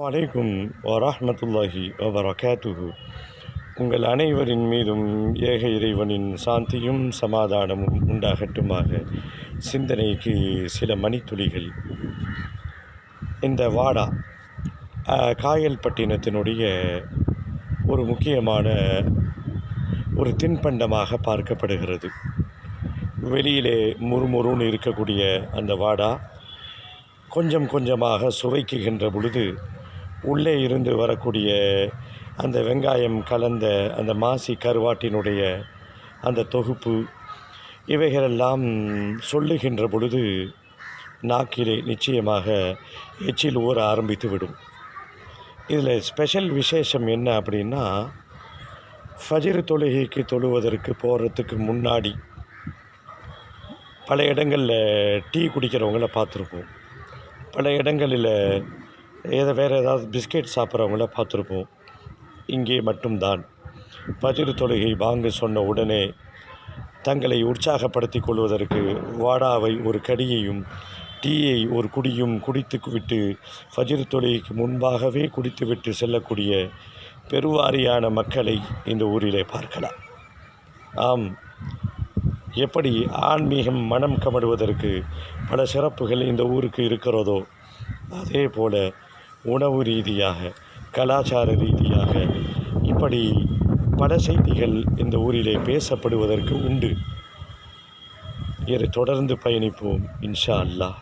வலைக்கும் வரஹமத்துல்லாஹி வபரகாத்துஹு. உங்கள் அனைவரின் மீதும் ஏக இறைவனின் சாந்தியும் சமாதானமும் உண்டாகட்டுமாக. சிந்தனைக்கு சில மணித்துளிகள். இந்த வாடா காயல்பட்டினத்தினுடைய ஒரு முக்கியமான ஒரு தின்பண்டமாக பார்க்கப்படுகிறது. வெளியிலே முறுமுறுன்னு இருக்கக்கூடிய அந்த வாடா கொஞ்சம் கொஞ்சமாக சுவைக்குகின்ற பொழுது உள்ளே இருந்து வரக்கூடிய அந்த வெங்காயம் கலந்த அந்த மாசி கருவாட்டினுடைய அந்த தொகுப்பு இவைகளெல்லாம் சொல்லுகின்ற பொழுது நாக்கிலே நிச்சயமாக எச்சில் ஊற ஆரம்பித்து விடும். இதில் ஸ்பெஷல் விசேஷம் என்ன அப்படின்னா ஃபஜிர் தொழுகைக்கு தொழுவதற்கு போகிறதுக்கு முன்னாடி பல இடங்களில் டீ குடிக்கிறவங்கள பார்த்துருப்போம். பல இடங்களில் ஏதோ வேறு ஏதாவது பிஸ்கெட் சாப்பிட்றவங்கள பார்த்துருப்போம். இங்கே மட்டும்தான். ஃபஜ்ர் தொழுகை வாங்க சொன்ன உடனே தங்களை உற்சாகப்படுத்திக் கொள்வதற்கு வாடாவை ஒரு கடியையும் டீயை ஒரு குடியும் குடித்து விட்டு ஃபஜிர் தொழுகைக்கு முன்பாகவே குடித்துவிட்டு செல்லக்கூடிய பெருவாரியான மக்களை இந்த ஊரிலே பார்க்கலாம். ஆம் எப்படி ஆன்மீகம் மனம் கமடுவதற்கு பல சிறப்புகள் இந்த ஊருக்கு இருக்கிறதோ அதே போல உணவு ரீதியாக கலாச்சார ரீதியாக இப்படி பல செய்திகள் இந்த ஊரிலே பேசப்படுவதற்கு உண்டு. இதை தொடர்ந்து பயணிப்போம் இன்ஷா அல்லாஹ்.